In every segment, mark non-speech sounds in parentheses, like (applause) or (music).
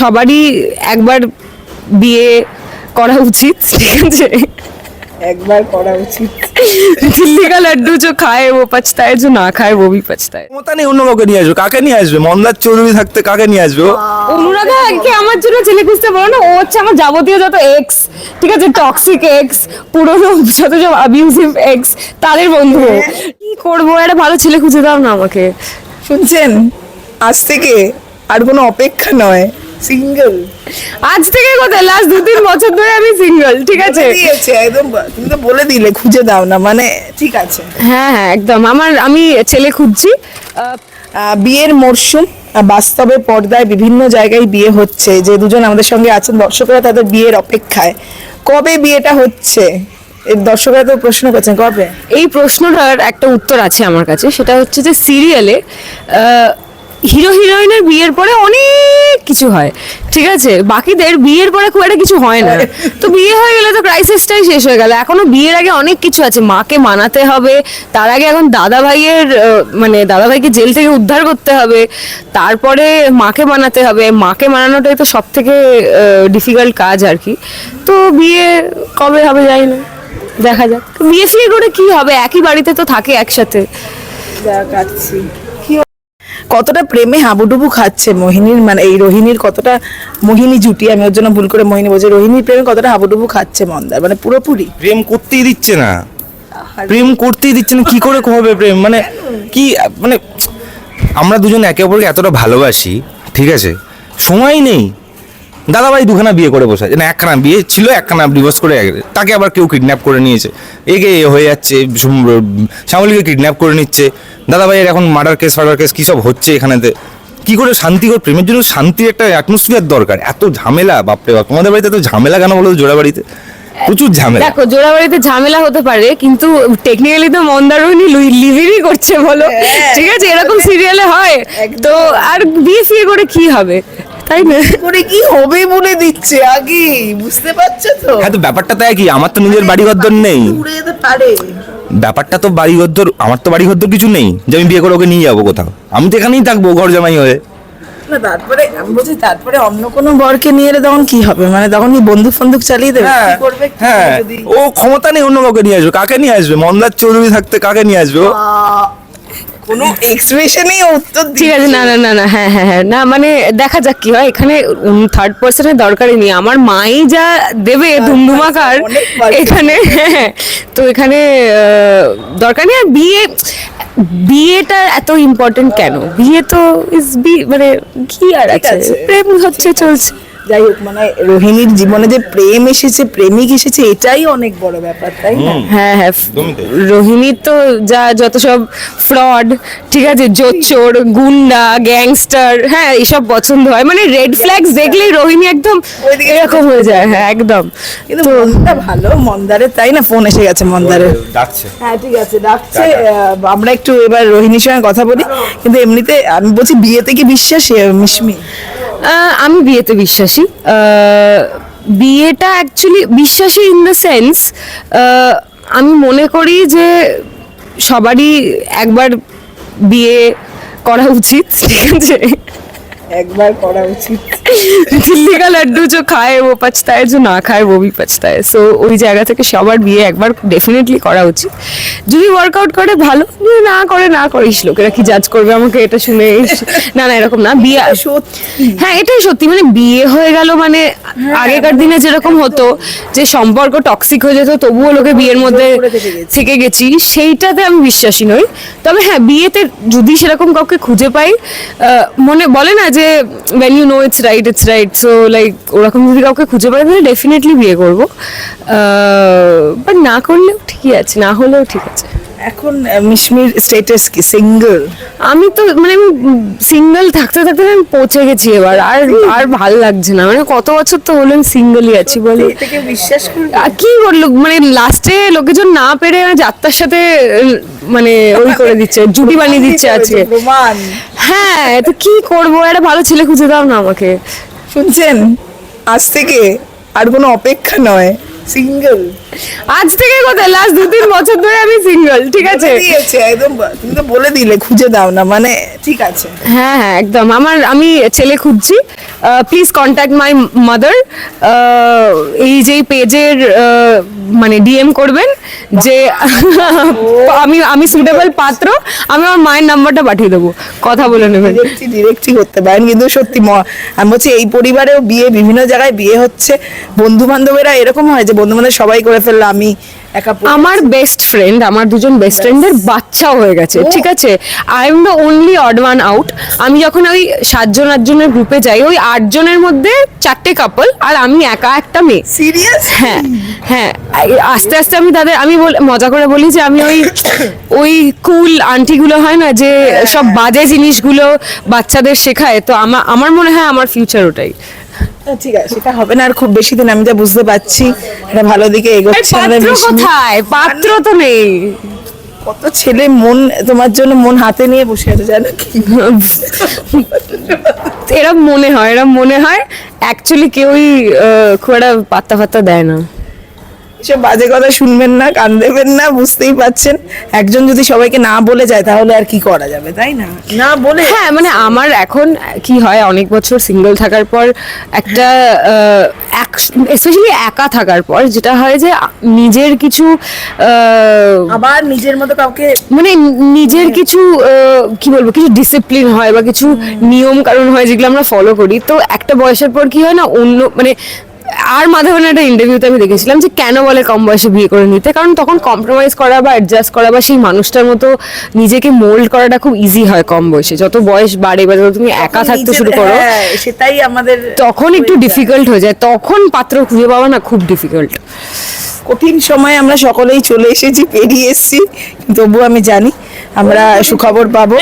সবারই একবার বিয়ে করা উচিত ঠিক আছে? একবার করা উচিত। দিল্লি কা লাড্ডু যে খায় ও পচতায় যে না খায় ও ভি পচতায় মমতা নেই অন্য কাউকে নিয়ে আসবে। কাকে নিয়ে আসবে? মন্দার চৌধুরী থাকতে কাকে নিয়ে আসবে? অনুরাধা কে আমার জন্য ছেলে খুঁজতে পারো না ও হচ্ছে আমার যাবতীয় যত এক্স ঠিক আছে টক্সিক এক্স পুরনো যত সব অ্যাবিউসিভ এক্স তাদের বন্ধু। হ্যাঁ। কি করব? একটা ভালো ছেলে খুঁজে দাও না আমাকে। শুনছেন? আজ থেকে আর কোনো অপেক্ষা নয়। সিঙ্গেল আজ থেকে কোথায়? লাস্ট দু তিন বছর ধরে আমি সিঙ্গেল ঠিক আছে? দিয়েছে একদম তুমি তো বলে দিলে খুঁজে দাও না মানে ঠিক আছে। হ্যাঁ হ্যাঁ একদম। আমার আমি ছেলে খুঁজছি। বিয়ের মরশুম বাস্তবে পর্দায় বিভিন্ন জায়গায় বিয়ে হচ্ছে যে দুজন আমাদের সঙ্গে আছেন দর্শকরা তাদের বিয়ের অপেক্ষায়। কবে বিয়েটা হচ্ছে? দর্শকরা তো প্রশ্ন করছেন কবে? এই প্রশ্নটার একটা উত্তর আছে আমার কাছে সেটা হচ্ছে যে সিরিয়ালে হিরো হিরোইনের বিয়ের পরে অনেক কিছু হয়, ঠিক আছে? বাকিদের বিয়ের পরে খুব একটা কিছু হয় না। তো বিয়ে হয়ে গেলে তো ক্রাইসিসটাই শেষ হয়ে গেল। এখনও বিয়ের আগে অনেক কিছু আছে। মাকে মানাতে হবে, তার আগে এখন দাদা ভাইয়ের মানে দাদা ভাইকে জেল থেকে উদ্ধার করতে হবে, তারপরে মাকে মানাতে হবে। মাকে মানানোটাই তো সব থেকে ডিফিকাল্ট কাজ আর কি। তো বিয়ে কবে হবে জানি না। দেখা যাক। বিয়ে ফিয়ে করে কি হবে? একই বাড়িতে তো থাকে একসাথে। কতটা প্রেমে হাবুডুবু খাচ্ছে মোহিনীর মানে এই রোহিণীর কতটা মোহিনী জুটি আমি ওর জন্য ভুল করে মোহিনী বলছি রোহিণীর প্রেমে কতটা হাবুডুবু খাচ্ছে মন্দার মানে পুরোপুরি। প্রেম করতেই দিচ্ছে না। প্রেম করতেই দিচ্ছে না কি করে হবে প্রেম? মানে কি মানে আমরা দুজন একে অপরকে এতটা ভালোবাসি ঠিক আছে? সময় নেই। দাদাভাই দুখানা বিয়ে করে বসে আছে। না একখানা বিয়ে ছিল একখানা ডিভোর্স করে এক- তাকে আবার কেউ কিডন্যাপ করে নিয়েছে। এগে এ হয়ে যাচ্ছে শ্যামলীকে কিডন্যাপ করে নিচ্ছে। দাদা দাদাভাইয়ের এখন মার্ডার কেস ফার্ডার কেস কী সব হচ্ছে এখানেতে? কি করে শান্তি করে প্রেমের জন্য শান্তির একটা অ্যাটমসফিয়ার দরকার? এত ঝামেলা বাপরে বাপ তোমাদের বাড়িতে এত ঝামেলা কেন বলো জোড়া বাড়িতে প্রচুর ঝামেলা। দেখো জোড়াবাড়িতে ঝামেলা হতে পারে কিন্তু টেকনিক্যালি তো মন্দারমণি লিভিংই করছে বলো। ঠিক আছে এরকম সিরিয়ালে হয়। তো আর বিয়ে ফিয়ে করে কি হবে? তাই না? করে কি হবে বলে দিচ্ছে আগে? বুঝতে পারছ তো? হ্যাঁ তো ব্যাপারটা তাই কি আমার তো নিজের বাড়ি ঘরদর নেই। উড়ে যেতে পারে। ব্যাপারটা তো বাড়ি ঘরদর আমার তো বাড়ি ঘরদর কিছু নেই। যে আমি বিয়ে করে ওকে নিয়ে যাব কোথাও। আমি তো এখানেই থাকব ঘর জামাই হয়ে। না তারপরে আমি বলছি তারপরে অন্য কোনো বরকে নিয়ে এলে তখন কি হবে? মানে তখন কি বন্দুক ফন্দুক চালিয়ে দেবে? কি করবে কি হ্যাঁ। যদি ও ক্ষমতা নেই অন্য কাউকে নিয়ে আসবে। কাকে নিয়ে আসবে? মন্দার চৌধুরী থাকতে কাকে নিয়ে আসবে ও? আহ, কোনো এক্সপ্রেশনেই উত্তর ঠিক আছে না না না না হ্যাঁ হ্যাঁ হ্যাঁ। না মানে দেখা যাক কি হয়। এখানে থার্ড পার্সনের দরকারই নেই। আমার মাই যা দেবে ধুমধুমাকার এখানে হ্যাঁ, তো এখানে দরকার নেই। আর বিয়ে বিয়েটা এত ইম্পর্টেন্ট কেন? বিয়ে তো ইজ বি মানে কি আর আছে। প্রেম হচ্ছে চলছে। যাই হোক মানে রোহিণীর জীবনে যে প্রেম এসেছে প্রেমিক এসেছে এটাই অনেক বড় ব্যাপার তাই না? হ্যাঁ হ্যাঁ রোহিণীর তো যা যত সব ফ্রড ঠিক আছে জোচ্চোর গুন্ডা গ্যাংস্টার হ্যাঁ এসব পছন্দ হয়। মানে রেড ফ্ল্যাগস দেখলেই রোহিণী একদম ওইদিকে এরকম হয়ে যায় হ্যাঁ একদম। কিন্তু মনটা ভালো মন্দারে তাই না? ফোন এসে গেছে মন্দারে। ডাকছে। হ্যাঁ ঠিক আছে ডাকছে। আমরা একটু এবার রোহিণীর সঙ্গে কথা বলি। কিন্তু এমনিতে আমি বলছি বিয়েতে কি বিশ্বাস মিশমি? আমি বিয়েতে বিশ্বাসী। বিয়েটা অ্যাকচুয়ালি বিশ্বাসী ইন দ্য সেন্স আমি মনে করি যে সবারই একবার বিয়ে করা উচিত, ঠিক আছে? একবার করা উচিত। दिल्ली का लड्डू जो खाए वो पछता है जो ना खाए वो भी पछता है সো ওই জায়গা থেকে সবার বিয়ে একবার ডেফিনেটলি করা উচিত যদি ওয়ার্কআউট করে ভালো যদি না করে না করিস লোকেরা কি জাজ করবে আমাকে এটা শুনে না না এরকম না বিয়ে সত্যি হ্যাঁ এটাই সত্যি মানে বিয়ে হয়ে গেল মানে আগেকার দিনে যেরকম হতো যে সম্পর্ক টক্সিক হয়ে যেত তবুও লোকে বিয়ের মধ্যে করে থেকে গেছি। থেকে গেছি সেইটাতে আমি বিশ্বাসী নই তবে হ্যাঁ বিয়েতে যদি সেরকম কাউকে খুঁজে পাই আহ, মনে বলে না যে when you know it's right it's right so like ওরকম যদি কাউকে খুঁজে পাই, তাহলে ডেফিনেটলি বিয়ে করব। বাট না করলেও ঠিকই আছে, না হলেও ঠিক আছে। এখন মিশমির স্টেটাস কি? সিঙ্গেল আমি তো মানে আমি সিঙ্গেল থাকতে থাকতে আমি পৌঁছে গেছি এবার। আর আর ভালো লাগছে না। মানে কত বছর তো হলো আমি সিঙ্গেলই আছি বলো। বিশ্বাস কি করল? মানে লাস্টে লোকেজন না পেরে মানে যাত্রার সাথে মানে ওই করে দিচ্ছে (laughs) জুটি বানিয়ে দিচ্ছে আজকে। হ্যাঁ তো কি করব? একটা ভালো ছেলে খুঁজে দাও না আমাকে। শুনছেন? আজ থেকে আর কোনো অপেক্ষা নয়। সিঙ্গেল আজ থেকে কোথায়? লাস্ট দু তিন বছর ধরে আমি সিঙ্গেল ঠিক আছে? দিয়েছে একদম তুমি তো বলে দিলে খুঁজে দাও না মানে ঠিক আছে। হ্যাঁ হ্যাঁ একদম। আমার আমি ছেলে খুঁজছি। প্লিজ কন্ট্যাক্ট মাই মাদার এই যে পেজের মানে ডিএম করবেন যে (laughs) আমি আমি সুটেবল পাত্র আমি আমার মায়ের নাম্বারটা পাঠিয়ে দেবো। কথা বলে নেবেন। ডিরেক্টই করতে পারেন কিন্তু সত্যি ম- আমি বলছি এই পরিবারেও বিয়ে বিভিন্ন জায়গায় বিয়ে হচ্ছে। বন্ধু বান্ধবেরা এরকম হয় যে বন্ধু বান্ধব সবাই করে ফেলল আমি একা আমার বেস্ট ফ্রেন্ড আমার দুজন বেস্ট ফ্রেন্ডের বাচ্চাও হয়ে গেছে ঠিক আছে? I am the only odd one out আমি যখন ওই সাতজন আটজনের গ্রুপে যাই ওই আটজনের মধ্যে চারটে কাপল আর আমি একা একটা মেয়ে। সিরিয়াস হ্যাঁ হ্যাঁ। আস্তে আস্তে আমি তাদের আমি মজা করে বলি যে আমি ওই (coughs) ওই কুল আন্টিগুলো হয় না যে সব বাজে জিনিসগুলো বাচ্চাদের শেখায়। তো আমার মনে হয় আমার ফিউচার ওটাই। ঠিক আছে সেটা হবে না আর খুব বেশি দিন আমি যা বুঝতে পারছি এটা ভালো দিকে এগোচ্ছে পাত্র। কোথায়? পাত্র তো নেই। কত ছেলে মন তোমার জন্য মন হাতে নিয়ে বসে আছে জানো কি এরম মনে হয় এরম মনে হয় অ্যাকচুয়ালি কেউই খুব একটা পাত্তা ফাত্তা দেয় না। এসব বাজে কথা শুনবেন না কান দেবেন না বুঝতেই পাচ্ছেন। একজন যদি সবাইকে না বলে যায় তাহলে আর কি করা যাবে তাই না? না বলে হ্যাঁ মানে আমার এখন কি হয় অনেক বছর সিঙ্গেল থাকার পর একটা স্পেশালি একা থাকার পর যেটা হয় যে নিজের কিছু আবার নিজের মতো কাউকে মানে নিজের কিছু কি বলব কিছু ডিসিপ্লিন হয় বা কিছু নিয়ম কারণ হয় যেগুলো আমরা ফলো করি। তো একটা বয়সের পর কি হয় না অন্য মানে আর মাধবনের একটা ইন্টারভিউতে আমি দেখেছিলাম যে কেন বলে কম বয়সে বিয়ে করে নিতে কারণ তখন কম্প্রোমাইজ করা বা অ্যাডজাস্ট করা বা সেই মানুষটার মতো নিজেকে মোল্ড করাটা খুব ইজি হয় কম বয়সে। যত বয়স বাড়ে বা যত তুমি একা থাকতে শুরু করো হ্যাঁ, সেটাই আমাদের তখন একটু ডিফিকাল্ট হয়ে যায়। তখন পাত্র খুঁজে পাওয়া না খুব ডিফিকাল্ট কঠিন সময় আমরা সকলেই চলে এসেছি পেরিয়ে এসেছি তবু আমি জানি আমরা সুখবর পাবো।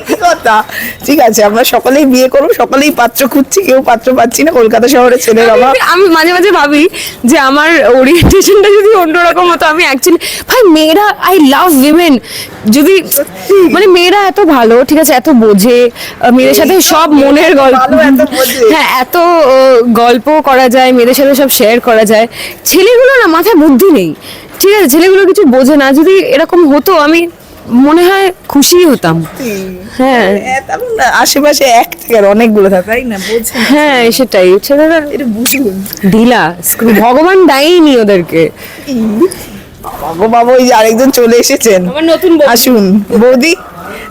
কি কথা? ঠিক আছে আমরা সকলেই বিয়ে করব সকলেই পাত্র খুঁজছি কেউ পাত্র পাচ্ছি না কলকাতা শহরে ছেলের অভাব আমি- আমি মাঝে মাঝে ভাবি যে আমার ওরিয়েন্টেশনটা যদি অন্যরকম হতো আমি অ্যাকচুয়ালি ভাই মেয়েরা আই লাভ উইমেন যদি মানে মেয়েরা এত ভালো ঠিক আছে এত বোঝে মেয়েদের সাথে সব মনের গল্প। হ্যাঁ এত গল্প করা যায় মেয়েদের সাথে সব শেয়ার করা যায়। ছেলেগুলো না মাথায় বুদ্ধি নেই ঠিক আছে ছেলেগুলো কিছু বোঝে না যদি এরকম হতো আমি মনে হয় খুশি হতাম। হ্যাঁ। এ, আশেপাশে এক থেকে অনেকগুলো থাকে তাই না? বোঝে হ্যাঁ সেটাই। ছেলেরা এটা বুঝুন ঢিলা ভগবান দেয়নি ওদেরকে। বাবু বাবু ওই যে আরেকজন চলে এসেছেন। আমার নতুন আসুন। বৌদি?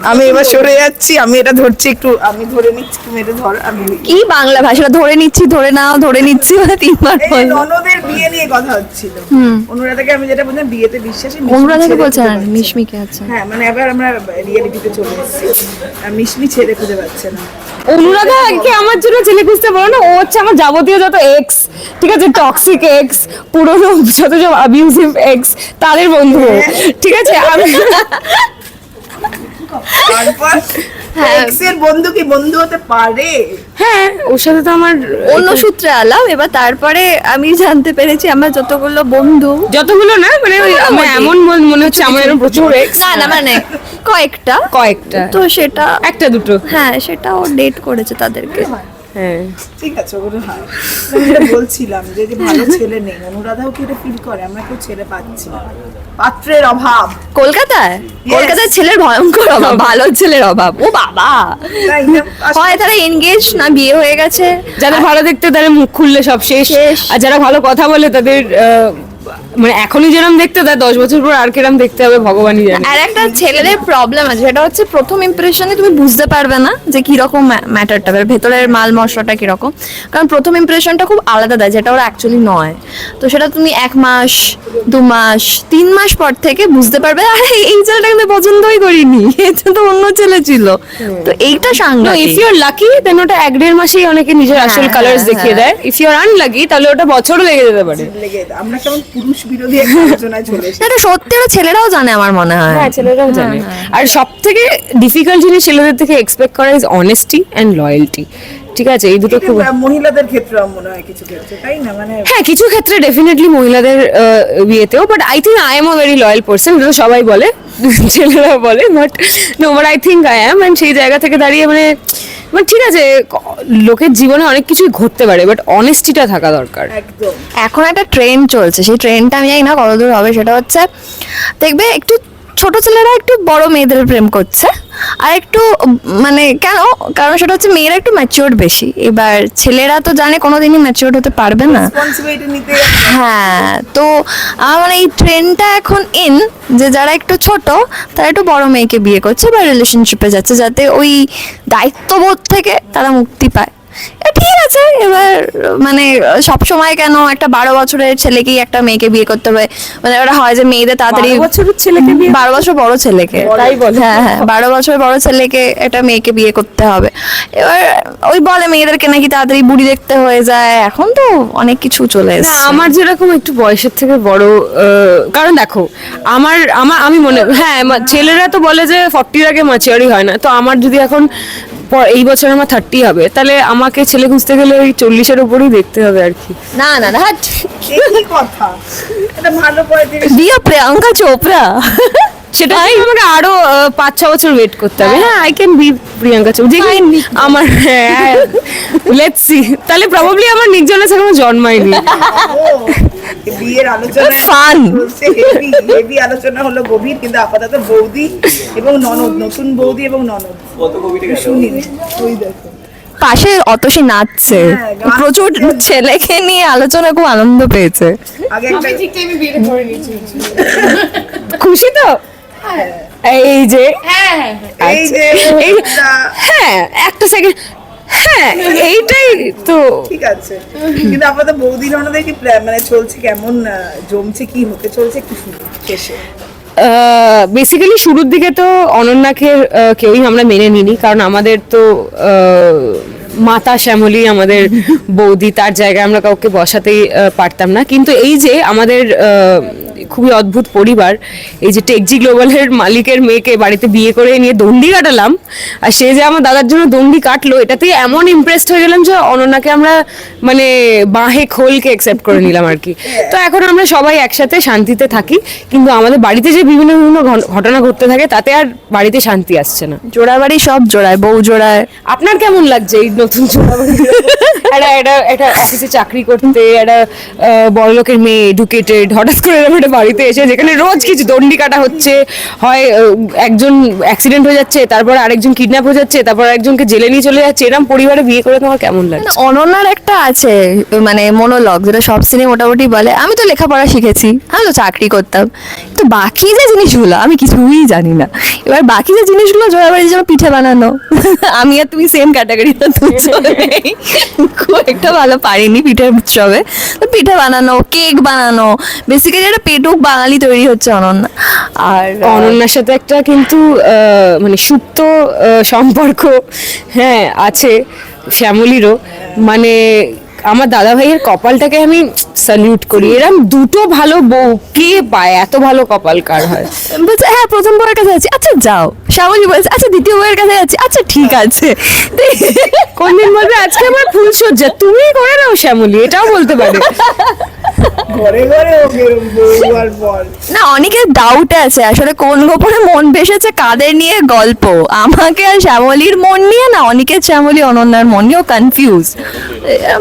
আমি এবার সরে যাচ্ছি আমি এটা ধরছি একটু আমি ধরে নিচ্ছি তুমি এটা ধর আমি কি বাংলা ভাষাটা ধরে নিচ্ছি ধরে নাও ধরে নিচ্ছি মানে তিনবার ননদের বিয়ে নিয়ে কথা হচ্ছিল। অনুরাধাকে আমি যেটা বললাম বিয়েতে বিশ্বাসী অনুরাধাকে বলছেন মিশমিকে আচ্ছা। হ্যাঁ মানে এবার আমরা রিয়েলিটিতে চলে এসেছি। মিশমি ছেড়ে খুঁজে পাচ্ছে না। অনুরাধাকে আমার জন্য ছেলে খুঁজতে পারো না? ও হচ্ছে আমার যাবতীয় যত এক্স ঠিক আছে টক্সিক এক্স পুরনো যত সব অ্যাবিউসিভ এক্স তাদের বন্ধু। ঠিক আছে আমি (laughs) বন্ধু কি বন্ধু হতে পারে? হ্যাঁ ওর সাথে তো আমার অন্য সূত্রে আলাপ এবার তারপরে আমি জানতে পেরেছি আমার যতগুলো বন্ধু। যতগুলো না মানে ওই আমার এমন মনে হচ্ছে আমার এরকম প্রচুর এক্স না না মানে কয়েকটা। কয়েকটা। তো সেটা একটা দুটো। হ্যাঁ সেটা ও ডেট করেছে তাদেরকে। হ্যাঁ। ঠিক আছে ওগুলো হয়। আমি যেটা বলছিলাম যে যে ভালো ছেলে নেই অনুরাধাও কি এটা ফিল করে? আমরা কেউ ছেলে পাচ্ছি না। পাত্রের অভাব। কলকাতায়? কলকাতায় ছেলের ভয়ঙ্কর অভাব ভালো ছেলের অভাব। ও বাবা! হয় তারা এনগেজ না বিয়ে হয়ে গেছে। যাদের ভালো দেখতে তাদের মুখ খুললে সব শেষ। শেষ। আর যারা ভালো কথা বলে তাদের আহ, মানে এখনই যেরকম দেখতে তার দশ বছর পর আর কিরম দেখতে হবে ভগবানই জানে। আর একটা ছেলেদের প্রবলেম আছে সেটা হচ্ছে প্রথম ইমপ্রেশনে তুমি বুঝতে পারবে না যে কীরকম ম্যাটারটা ভেতরের মাল মশলাটা কীরকম। কারণ প্রথম ইমপ্রেশনটা খুব আলাদা দেয় যেটা ওরা অ্যাকচুয়ালি নয়। তো সেটা তুমি এক মাস দু মাস তিন মাস পর থেকে বুঝতে পারবে আরে এই ছেলেটা আমি পছন্দই করিনি (laughs) এটা তো অন্য ছেলে ছিল। তো এইটা সাংঘাতিক। If you are lucky then ওটা এক দেড় মাসেই অনেকে নিজের আসল হ্যাঁ, কালার্স হ্যাঁ, দেখিয়ে দেয়। ইফ ইউ আর আনলাকি তাহলে ওটা বছরও লেগে যেতে পারে। আমরা কেমন পুরুষ বিরোধী একটা আলোচনায় চলে এসেছি। এটা সত্যি ওরা ছেলেরাও জানে আমার মনে হয়। হ্যাঁ ছেলেরাও জানে। আর সব থেকে ডিফিকাল্ট জিনিস ছেলেদের থেকে এক্সপেক্ট করা ইজ অনেস্টি অ্যান্ড লয়্যালটি ঠিক আছে? এই দুটো খুব মহিলাদের ক্ষেত্রে মনে হয় কিছু ক্ষেত্রে তাই না? মানে হ্যাঁ কিছু ক্ষেত্রে ডেফিনেটলি মহিলাদের বিয়েতেও but I think I am a very loyal person এটা সবাই বলে (laughs) ছেলেরা বলে but no but I think I am and সেই জায়গা থেকে দাঁড়িয়ে মানে মানে ঠিক আছে লোকের জীবনে অনেক কিছুই ঘটতে পারে বাট অনেস্টিটা থাকা দরকার। একদম। এখন একটা ট্রেন চলছে, সেই ট্রেনটা আমি জানি না কতদূর হবে, সেটা হচ্ছে, দেখবে একটু ছোট ছেলেরা একটু বড় মেয়েদের প্রেম করছে আর একটু মানে কেন? কারণ সেটা হচ্ছে মেয়েরা একটু ম্যাচিওর বেশি। এবার ছেলেরা তো জানে কোনোদিনই ম্যাচিওর হতে পারবে না। হ্যাঁ তো আমার মানে এই ট্রেনটা এখন ইন যে যারা একটু ছোট তারা একটু বড় মেয়েকে বিয়ে করছে বা রিলেশনশিপে যাচ্ছে যাতে ওই দায়িত্ববোধ থেকে তারা মুক্তি পায়। ঠিক আছে এবার মানে সব সময় কেন একটা বারো বছরের ছেলেকেই একটা মেয়েকে বিয়ে করতে হবে? মানে ওরা হয় যে মেয়েদের তাড়াতাড়ি বছরের ছেলেকে বারো বছর বড় ছেলেকে। তাই বলে? হ্যাঁ হ্যাঁ বারো বছর বড় ছেলেকে একটা মেয়েকে বিয়ে করতে হবে। এবার ওই বলে মেয়েদেরকে নাকি তাড়াতাড়ি বুড়ি দেখতে হয়ে যায়। এখন তো অনেক কিছু চলে এসেছে। আমার যেরকম একটু বয়সের থেকে বড় কারণ দেখো আমার আমার আমি মনে হ্যাঁ ছেলেরা তো বলে যে ফর্টির আগে ম্যাচিওরই হয় না। তো আমার যদি এখন এই বছর আমার থার্টি হবে। তাহলে আমাকে ছেলে খুঁজতে গেলে ওই চল্লিশের উপরেই দেখতে হবে আর কি। না না না কথা? এটা ভালো করে দিয়ে প্রিয়াঙ্কা চোপড়া। সেটা আমাকে আরও পাঁচ ছ বছর ওয়েট করতে হবে। হ্যাঁ। I can be Priyanka Chowdhury আমার হ্যাঁ। লেটস সি তাহলে প্রবাবলি আমার নির্জনের সাথে কোনো জন্মায়নি। বিয়ের আলোচনা. চলছে হেভি হেভি আলোচনা হলো গভীর কিন্তু আপাতত বৌদি এবং ননদ নতুন বৌদি এবং ননদ। শুনি ওই দেখো। পাশে অতসী নাচছে। হ্যাঁ, প্রচুর ছেলেকে নিয়ে আলোচনা খুব আনন্দ পেয়েছে। আগে খুশি তো? এই যে এই যে এই একটা, হ্যাঁ একটা সেকেন্ড হ্যাঁ এইটাই তো। ঠিক আছে। কিন্তু আপাতত বৌদি ননদের কি মানে চলছে কেমন জমছে কি হতে চলছে শুনি শেষে। বেসিক্যালি শুরুর দিকে তো অনন্যাকে কেউই আমরা মেনে নিনি কারণ আমাদের তো মাতা শ্যামলী আমাদের বৌদি তার জায়গায় আমরা কাউকে বসাতেই পারতাম না। কিন্তু এই যে আমাদের আহ, খুবই অদ্ভুত পরিবার। এই যে টেকজি গ্লোবালের মালিকের মেয়েকে বাড়িতে বিয়ে করে নিয়ে দণ্ডি কাটালাম। আর সে যে আমার দাদার জন্য দণ্ডি কাটলো এটাতে এমন ইমপ্রেসড হয়ে গেলাম যে অনন্যাকে আমরা মানে বাঁহে খোলকে অ্যাকসেপ্ট করে নিলাম আর কি। তো এখন আমরা সবাই একসাথে শান্তিতে থাকি কিন্তু আমাদের বাড়িতে যে বিভিন্ন বিভিন্ন ঘটনা ঘটতে থাকে তাতে আর বাড়িতে শান্তি আসছে না। জোড়া বাড়ি সব জোড়ায় বউ জোড়ায়। আপনার কেমন লাগছে এই নতুন জোড়াবাড়ি? একটা একটা একটা অফিসে চাকরি করতে একটা বড়লোকের মেয়ে এডুকেটেড হঠাৎ করে এরকম একটা বাড়িতে এসে যেখানে রোজ কিছু দণ্ডি কাটা হচ্ছে হয় একজন অ্যাক্সিডেন্ট হয়ে যাচ্ছে তারপর আরেকজন কিডন্যাপ হয়ে যাচ্ছে তারপর একজনকে জেলে নিয়ে চলে যাচ্ছে এরকম পরিবারে বিয়ে করে তোমার কেমন মানে অনন্যার একটা আছে মানে মনোলগ যেটা সব সিনে মোটামুটি বলে আমি তো লেখাপড়া শিখেছি আমি তো চাকরি করতাম তো বাকি যে জিনিসগুলো আমি কিছুই জানি না। এবার বাকি যে জিনিসগুলো জোড়াবাড়ির জন্য পিঠে বানানো (laughs) আমি আর তুমি সেম ক্যাটাগরি খুব একটা ভালো পারিনি পিঠের উৎসবে। তো পিঠে বানানো কেক বানানো বেসিক্যালি একটা পেটুক বাঙালি তৈরি হচ্ছে অনন্যা। আর অনন্যার সাথে একটা কিন্তু মানে সুপ্ত সম্পর্ক হ্যাঁ আছে শ্যামলিরও। মানে আমার দাদা ভাইয়ের কপালটাকে আমি স্যালিউট করি। এরকম দুটো ভালো বউ কে পায় এত ভালো কপাল কার হয়? বলছে হ্যাঁ প্রথম বউয়ের কাছে আছি। আচ্ছা যাও। শ্যামলী বলছে আচ্ছা দ্বিতীয় বউয়ের কাছে যাচ্ছি। আচ্ছা ঠিক আছে। কোনদিন বলবে আজকে আমার ফুল সজ্জা। তুমি করে নাও শ্যামলি এটাও বলতে পারে। ঘরে ঘরে ওকে বউ আর বল। না অনেকের ডাউট আছে। আসলে কোন গোপনে মন ভেসেছে কাদের নিয়ে গল্প? আমাকে আর শ্যামলীর মন নিয়ে না অনেকের শ্যামলী অনন্যার মন নিয়েও কনফিউজ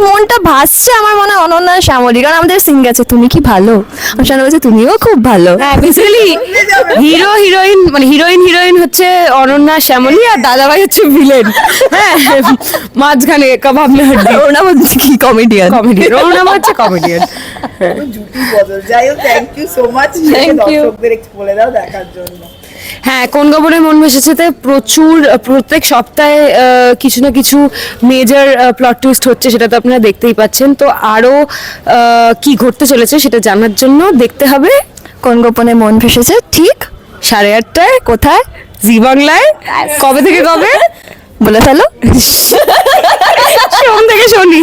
মনটা ভাসছে আমার মনে হয় অনন্যার শ্যামলী। কারণ আমাদের সিং গেছে তুমি কি ভালো? আমার সামনে বলছে তুমিও খুব ভালো। হ্যাঁ হিরো হিরোইন মানে হিরোইন হিরোইন হচ্ছে হচ্ছে অনন্যা শ্যামলী আর দাদাভাই হচ্ছে ভিলেন। হ্যাঁ মাঝখানে ভাবনা হাড্ডি হচ্ছে। কি কমেডিয়ান কমেডিয়ান ওর হচ্ছে কমেডিয়ান থ্যাংক ইউ হ্যাঁ কোন গোবরে মন মেশেছেতে প্রচুর প্রত্যেক সপ্তাহে কিছু না কিছু মেজর প্লট টুইস্ট হচ্ছে সেটা তো আপনারা দেখতেই পাচ্ছেন। তো আরও কি ঘটতে চলেছে সেটা জানার জন্য দেখতে হবে। কোন গোপনে মন ভেসেছে? ঠিক সাড়ে আটটায় কোথায়? জি বাংলায়? কবে থেকে কবে? বলে ফেলো। সোম থেকে শনি।